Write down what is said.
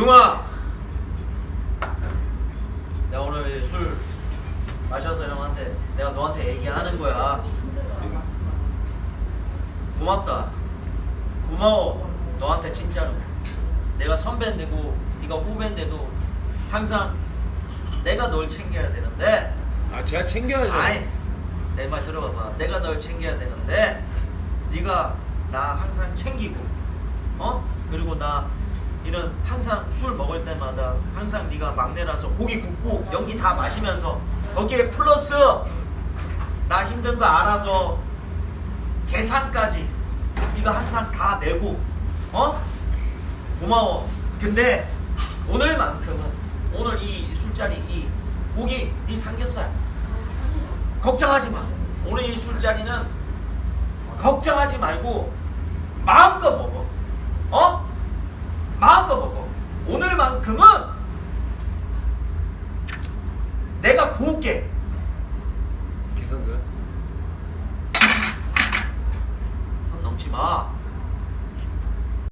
기웅아. 내가 오늘 술 마셔서 형한테 내가 너한테 얘기하는 거야. 고맙다. 고마워 너한테 진짜로. 내가 선배인데고 네가 후배인데도 항상 내가 널 챙겨야 되는데. 아 제가 챙겨야죠. 아이 내 말 들어봐봐. 내가 널 챙겨야 되는데 네가 나 항상 챙기고 어? 그리고 나 이런 항상 술 먹을 때마다 항상 네가 막내라서 고기 굽고 연기 다 마시면서 거기에 플러스 나 힘든 거 알아서 계산까지 네가 항상 다 내고 어 고마워 근데 오늘만큼은 오늘 이 술자리 이 고기 이 삼겹살 걱정하지 마. 오늘 이 술자리는 걱정하지 말고 마음껏 먹어. 어? 마음껏 먹어. 오늘만큼은 내가 구울게. 계산도요? 선 넘지 마.